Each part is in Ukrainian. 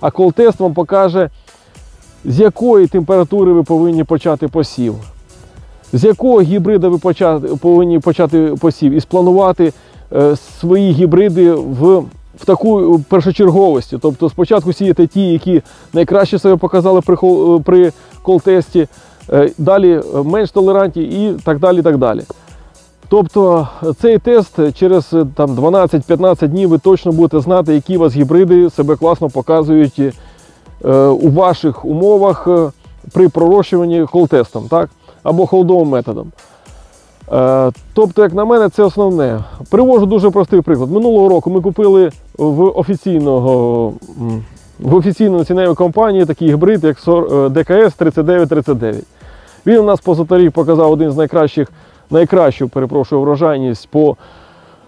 А колтест вам покаже, з якої температури ви повинні почати посів, з якого гібрида ви повинні почати посів і спланувати е, свої гібриди в, в таку першочерговості. Тобто спочатку сіяти ті, які найкраще себе показали при, при колтесті, е, далі е, менш толерантні і так далі. так далі. Тобто цей тест через е, там 12-15 днів ви точно будете знати, які у вас гібриди себе класно показують е, у ваших умовах е, при пророщуванні холтестом, так? або холдовим методом. Е, Тобто, як на мене, це основне. Привожу дуже простий приклад. Минулого року ми купили в офіційного в офіційної насінневої компанії такий гібрид, як ДКС 3939. Він у нас по торік показав один з найкращих, найкращу, перепрошую, врожайність по,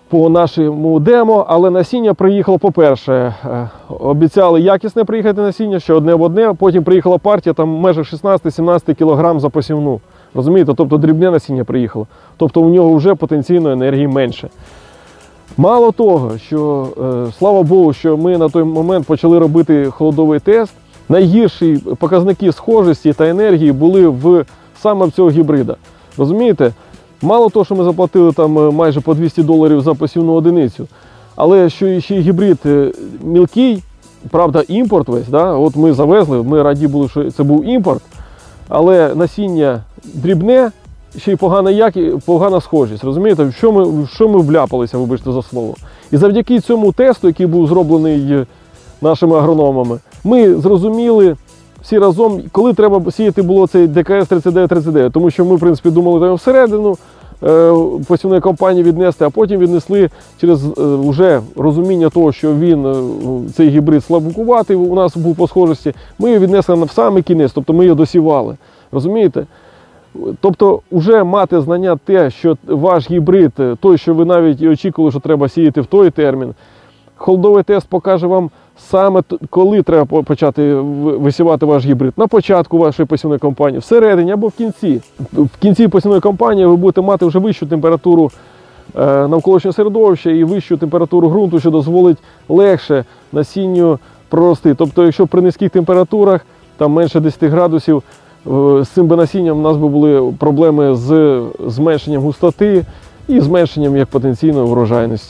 по нашому демо, але насіння приїхало, по-перше, е, обіцяли якісне приїхати насіння, що одне в одне, потім приїхала партія там межах 16-17 кг за посівну. Розумієте? Тобто дрібне насіння приїхало. Тобто у нього вже потенційно енергії менше. Мало того, що е, слава Богу, що ми на той момент почали робити холодовий тест. Найгірші показники схожості та енергії були в саме в цього гібрида. Розумієте? Мало того, що ми заплатили там е, майже по 200 доларів за посівну одиницю, але що ще й гібрид е, мілкий, правда, імпорт весь. Да? От ми завезли, ми раді були, що це був імпорт, але насіння дрібне, ще й погана які, погана схожість. Розумієте, що ми, що ми вляпалися, вибачте за слово. І завдяки цьому тесту, який був зроблений е, нашими агрономами, ми зрозуміли всі разом, коли треба сіяти було цей ДКС 3939, тому що ми, в принципі, думали там всередину е, посівної кампанії віднести, а потім віднесли через е, вже розуміння того, що він е, цей гібрид слабкуватий, у нас був по схожості. Ми його віднесли на самий кінець, тобто ми його досівали. Розумієте? Тобто, вже мати знання те, що ваш гібрид, е, той, що ви навіть і очікували, що треба сіяти в той термін. Холодовий тест покаже вам саме коли треба почати висівати ваш гібрид. На початку вашої посівної кампанії, всередині або в кінці. В кінці посівної кампанії ви будете мати вже вищу температуру е, навколишнього середовища і вищу температуру ґрунту, що дозволить легше насінню прорости. Тобто, якщо при низьких температурах, там менше 10 градусів, з цим би насінням у нас би були проблеми з зменшенням густоти і зменшенням як потенційної врожайності.